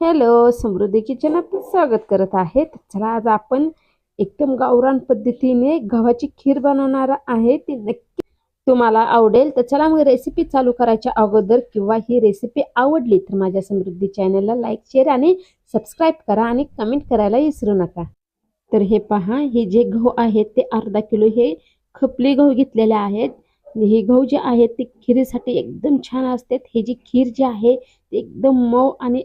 Hello समृद्धी kitchen आपलं स्वागत करत आहेत. चला आज आपण एकदम गावरान पद्धतीने गव्हाची खीर बनवणार आहे. ती नक्की तुम्हाला आवडेल. तर चला मग रेसिपी चालू करायच्या अगोदर किंवा ही रेसिपी आवडली तर माझ्या समृद्धी चॅनलला लाईक शेअर आणि सबस्क्राईब करा आणि कमेंट करायला विसरू नका. तर हे पहा हे जे गहू आहेत ते अर्धा किलो हे खपली गहू घेतलेले आहेत. हे गहू जे आहेत ते खिरीसाठी एकदम छान असतात. हे जी खीर जी आहे ती एकदम मऊ आणि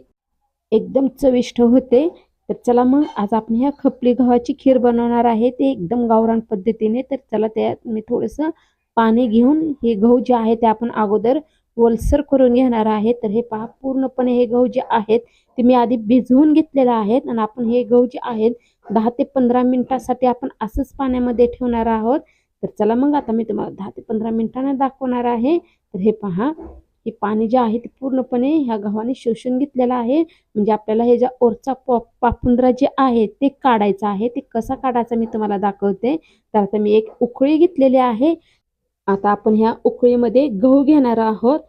एकदम चविष्ट होते. तर चला मग आज आपण ह्या खपली गव्हाची खीर बनवणार आहे. ते एकदम गावरान पद्धतीने. तर चला त्यात मी थोडंसं पाणी घेऊन हे गहू जे आहे ते आपण अगोदर ओलसर करून घेणार आहे. तर हे पहा पूर्णपणे हे गहू जे आहेत ते मी आधी भिजवून घेतलेले आहेत. आणि आपण हे गहू जे आहेत दहा ते पंधरा मिनिटासाठी आपण असंच पाण्यामध्ये ठेवणार आहोत. तर चला मग आता मी तुम्हाला दहा ते पंधरा मिनिटांना दाखवणार आहे. तर हे पहा हे पाणी जे आहे ते पूर्णपणे ह्या गव्हाने शोषून घेतलेलं आहे. म्हणजे आपल्याला हे ज्या ओरचा पापुंद्रा जे आहे ते काढायचं आहे. ते कसा काढायचा मी तुम्हाला दाखवते. तर आता मी एक उकळी घेतलेली आहे. आता आपण ह्या उकळीमध्ये गहू घेणार आहोत.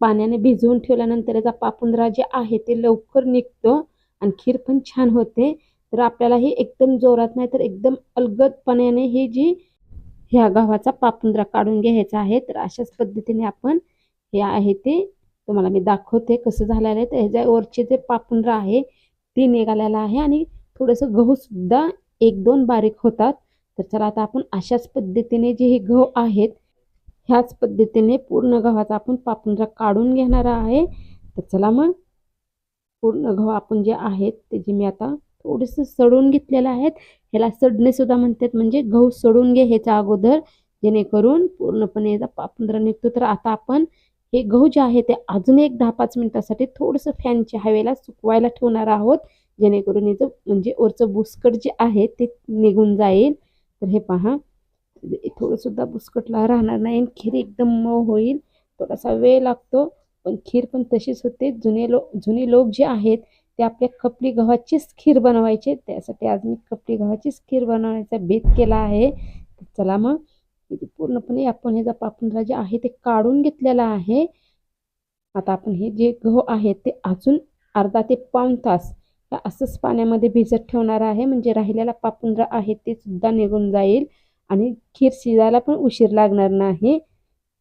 पाण्याने भिजवून ठेवल्यानंतर याचा पापुंद्रा जे आहे ते लवकर निघतो आणि खीर पण छान होते. तर आपल्याला हे एकदम जोरात नाही तर एकदम अलगदपणाने हे जी ह्या गव्हाचा पापुंद्रा काढून घ्यायचा आहे. तर अशाच पद्धतीने आपण हे आहे ते. तुम्हाला मी दाखवते कसं झालेलं आहे. तर ह्याच्यावरचे जे पापुंद्रा आहे ते निघालेलं आहे आणि थोडंसं गहूसुद्धा एक दोन बारीक होतात. तर चला आता आपण अशाच पद्धतीने जे हे गहू आहेत ह्याच पद्धतीने पूर्ण गव्हाचा आपण पापुंद्रा काढून घेणार आहे. तर चला मग पूर्ण गहू आपण जे आहेत ते जे मी आता थोडंसं सडून घेतलेलं आहेत ह्याला सडणे सुद्धा म्हणतात. म्हणजे गहू सडून घे ह्याच्या अगोदर जेणेकरून पूर्णपणे याचा पापुंद्रा निघतो. तर आता आपण हे गहू जे आहे ते अजून एक दहा पाच मिनिटासाठी थोडंसं फॅनच्या हवेला सुकवायला ठेवणार आहोत. जेणेकरून याचं म्हणजे वरचं बुस्कट जे आहे ते निघून जाईल. तर हे पहा. थोडंसुद्धा बुस्कटला राहणार नाही खीर एकदम मऊ होईल. थोडासा वेळ लागतो पण खीर पण तशीच होते. जुने लोक जुने लोक जे आहेत ते आपल्या खपली गव्हाचीच खीर बनवायचे. त्यासाठी आज मी खपली गव्हाचीच खीर बनवण्याचा बेत केला आहे. चला मग. इथे पूर्णपणे आपण ह्याचा पापुंद्रा जे आहे ते काढून घेतलेला आहे. आता आपण हे जे गहू आहेत ते अजून अर्धा ते पाऊण तास असंच पाण्यामध्ये भिजत ठेवणार आहे. म्हणजे राहिलेला पापुंद्रा आहे ते सुद्धा निघून जाईल आणि खीर शिजायला पण उशीर लागणार नाही.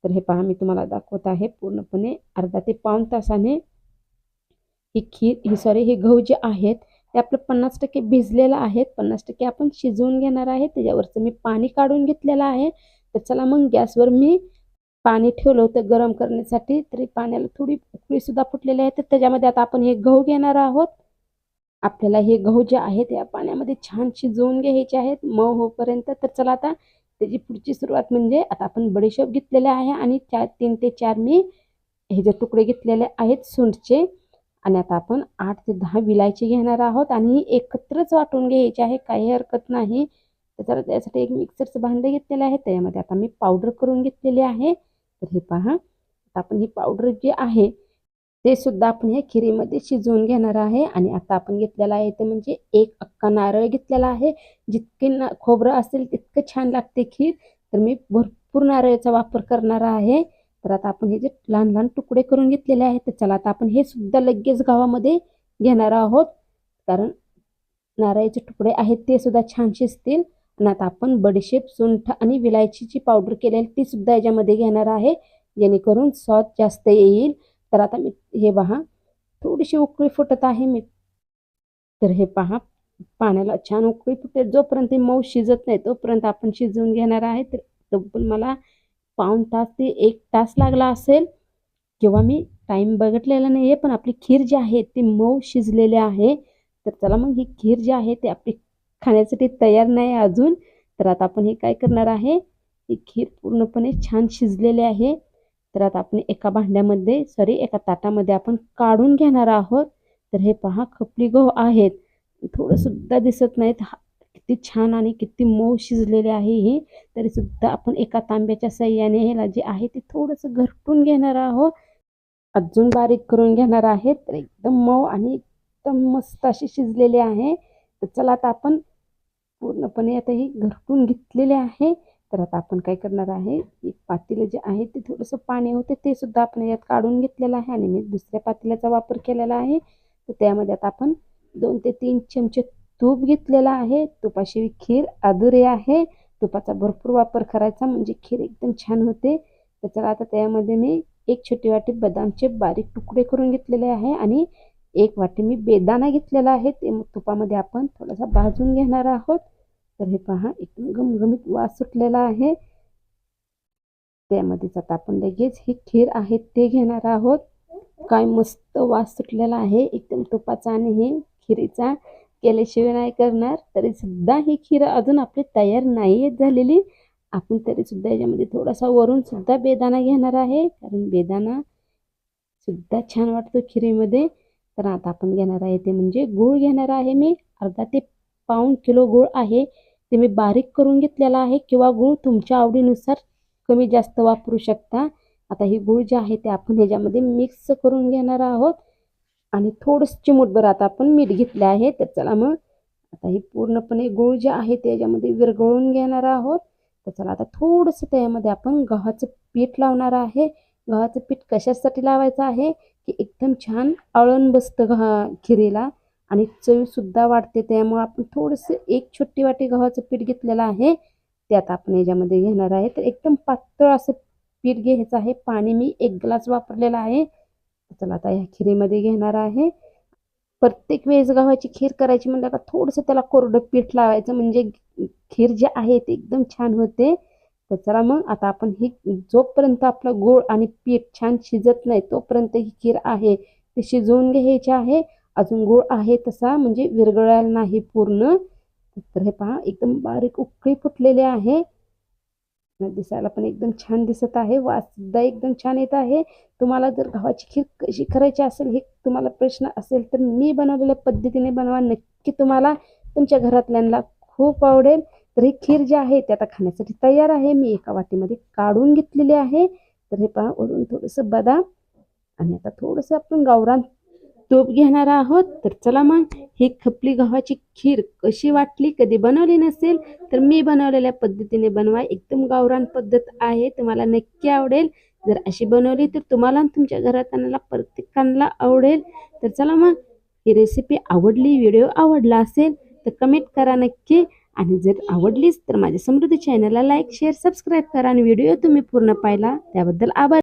तर हे पहा मी तुम्हाला दाखवत आहे पूर्णपणे अर्धा ते पाऊण तासाने ही खीर ही सॉरी हे गहू जे आहेत ते आपलं पन्नास टक्के भिजलेलं आहेत. पन्नास टक्के आपण शिजवून घेणार आहे. त्याच्यावरचं मी पाणी काढून घेतलेलं आहे. तर चला मग गॅसवर मी पाणी ठेवलं होतं गरम करण्यासाठी तरी पाण्याला थोडी उकळीसुद्धा फुटलेली आहे. तर त्याच्यामध्ये आता आपण हे गहू घेणार आहोत. आपल्याला हे गहू जे आहेत या पाण्यामध्ये छान शिजवून घ्यायचे आहेत. मऊ होपर्यंत तर चला आता त्याची पुढची सुरुवात म्हणजे आता आपण बडीशेप घेतलेले आहे आणि चार तीन ते चार मी हे जे तुकडे घेतलेले आहेत सुंठचे आणि आता आपण आठ ते दहा विलायची घेणार आहोत. आणि एकत्रच वाटून घ्यायचे आहे काही हरकत नाही. तर त्यासाठी एक मिक्सरचं भांडं घेतलेलं आहे. त्याच्यामध्ये आता मी पावडर करून घेतलेली आहे. तर हे पहा. आता आपण ही पावडर जे आहे ते सुद्धा आपण हे खिरीमध्ये शिजवून घेणार आहे. आणि आता आपण घेतलेलं आहे ते म्हणजे एक अक्का नारळ घेतलेला आहे. जितके ना खोबरं असेल तितकं छान लागते खीर. तर मी भरपूर नारळाचा वापर करणार आहे. तर आता आपण हे जे लहान लहान तुकडे करून घेतलेले आहेत तर चला आता आपण हे सुद्धा लगेच गावामध्ये घेणार आहोत. कारण नारळाचे तुकडे आहेत ते सुद्धा छान शिजतील. आता आपण बडीशेप सुंठ आणि विलायचीची पावडर केलेली ती सुद्धा याच्यामध्ये घेणार आहे. जेणेकरून स्वाद जास्त येईल. तर आता मी हे पहा थोडीशी उकळी फुटत आहे मी. तर हे पहा पाण्याला छान उकळी फुटते. जोपर्यंत मऊ शिजत नाही तोपर्यंत आपण शिजवून घेणार आहे. तर तो पण मला पाऊण तास ते एक तास लागला असेल. किंवा मी टाईम बघितलेला नाही आहे पण आपली खीर जी आहे ती मऊ शिजलेली आहे. तर चला मग ही खीर जी आहे ती आपली खाण्यासाठी तयार नाही अजून. तर आता आपण हे काय करणार आहे? ही खीर पूर्णपणे छान शिजलेली आहे. तर आता आपण एका भांड्यामध्ये सॉरी एका ताटामध्ये आपण काढून घेणार आहोत. तर हे पहा खपली गहू आहेत. थोडंसुद्धा दिसत नाहीत. किती छान आणि किती मऊ शिजलेले आहे हे. तरीसुद्धा आपण एका तांब्याच्या सह्याने ह्याला जे आहे ते थोडंसं घरटून घेणार आहोत. अजून बारीक करून घेणार आहे तर एकदम मऊ आणि एकदम मस्त अशी शिजलेले आहे. तर चला आता आपण पूर्णपणे आता हे घरटून घेतलेले आहे. तर आता आपण काय करणार आहे? एक पातेलं जे आहे ते थोडंसं पाणी होते ते सुद्धा आपण यात काढून घेतलेलं आहे आणि मी दुसऱ्या पातेल्याचा वापर केलेला आहे. तर त्यामध्ये आता आपण दोन ते तीन चमचे तूप घेतलेला आहे. तुपाशिवाय खीर अधुरे आहे. तुपाचा भरपूर वापर करायचा म्हणजे खीर एकदम छान होते. तर आता त्यामध्ये मी एक छोटी वाटी बदामचे बारीक तुकडे करून घेतलेले आहे आणि एक वाटी मी बेदाणा घेतलेला आहे. ते तुपामध्ये आपण थोडासा भाजून घेणार आहोत. तर हे पहा एकदम गमगमीत वास सुटलेला आहे. त्यामध्येच आता आपण लगेच ही खीर आहे ते घेणार आहोत. काय मस्त वास सुटलेला आहे. एकदम तुपाचा आणि हे खिरीचा केल्याशिवाय नाही करणार. तरी सुद्धा ही खीर अजून आपली तयार नाही झालेली. आपण तरी सुद्धा याच्यामध्ये थोडासा वरून सुद्धा बेदाणा घेणार आहे. कारण बेदाणा सुद्धा छान वाटतो खिरीमध्ये. तर आता आपण घेणार आहे ते म्हणजे गूळ घेणार आहे मी. अर्धा ते पाऊण किलो गूळ आहे. ते मी बारीक करून घेतलेला आहे किंवा गूळ तुमच्या आवडीनुसार कमी जास्त वापरू शकता. आता ही गूळ जे आहे ते आपण ह्याच्यामध्ये मिक्स करून घेणार आहोत. आणि थोडंसं चिमूटभर आता आपण मीठ घेतले आहे. तर चला मग. आता ही पूर्णपणे गूळ जे आहे ते याच्यामध्ये विरघळून घेणार आहोत. तर चला आता थोडंसं त्यामध्ये आपण गव्हाचं पीठ लावणार आहे. गव्हाचं पीठ कशासाठी लावायचं आहे? की एकदम छान आळण बसतं गव्हा खिरीला. आणि चवीसुद्धा वाढते त्यामुळे आपण थोडंसं एक छोटी वाटी गव्हाचं पीठ घेतलेलं आहे. त्यात आपण याच्यामध्ये घेणार आहे. तर एकदम पातळ असं पीठ घ्यायचं आहे. पाणी मी एक ग्लास वापरलेला आहे. चला आता ह्या खिरीमध्ये घेणार आहे. प्रत्येक वेळेस गव्हाची खीर करायची म्हणलं आता थोडंसं त्याला कोरडं पीठ लावायचं. म्हणजे खीर जे आहे ते एकदम छान होते. तर चला मग आता आपण ही जोपर्यंत आपला गोळ आणि पीठ छान शिजत नाही तोपर्यंत ही खीर आहे ती शिजवून घ्यायची आहे. अजून गोळ आहे तसा म्हणजे विरघळायला नाही पूर्ण. तर हे पहा एकदम बारीक उकळी फुटलेली आहे. दिसायला पण एकदम छान दिसत आहे वाससुद्धा एकदम छान येत आहे. तुम्हाला जर गव्हाची खीर कशी करायची असेल हे तुम्हाला प्रश्न असेल तर मी बनवलेल्या पद्धतीने बनवा नक्की तुम्हाला. तुमच्या घरातल्यांना खूप आवडेल. तर हे खीर जे आहे ते आता खाण्यासाठी तयार आहे. मी एका वाटीमध्ये काढून घेतलेली आहे. तर हे पहा वरून थोडंसं बदाम आणि आता थोडंसं आपण गावरान तूप घेणार आहोत. तर चला मग ही खपली गव्हाची खीर कशी वाटली कधी बनवली नसेल तर मी बनवलेल्या पद्धतीने बनवा. एकदम गावरान पद्धत आहे तुम्हाला नक्की आवडेल. जर अशी बनवली तर तुम्हाला तुमच्या घरातल्याला प्रत्येकाला आवडेल. तर चला मग ही रेसिपी आवडली व्हिडिओ आवडला असेल तर कमेंट करा नक्की. आणि जर आवडलीच तर माझ्या समृद्धी चॅनलला लाईक शेअर सबस्क्राईब करा आणि व्हिडिओ तुम्ही पूर्ण पाहिला. त्याबद्दल आभार.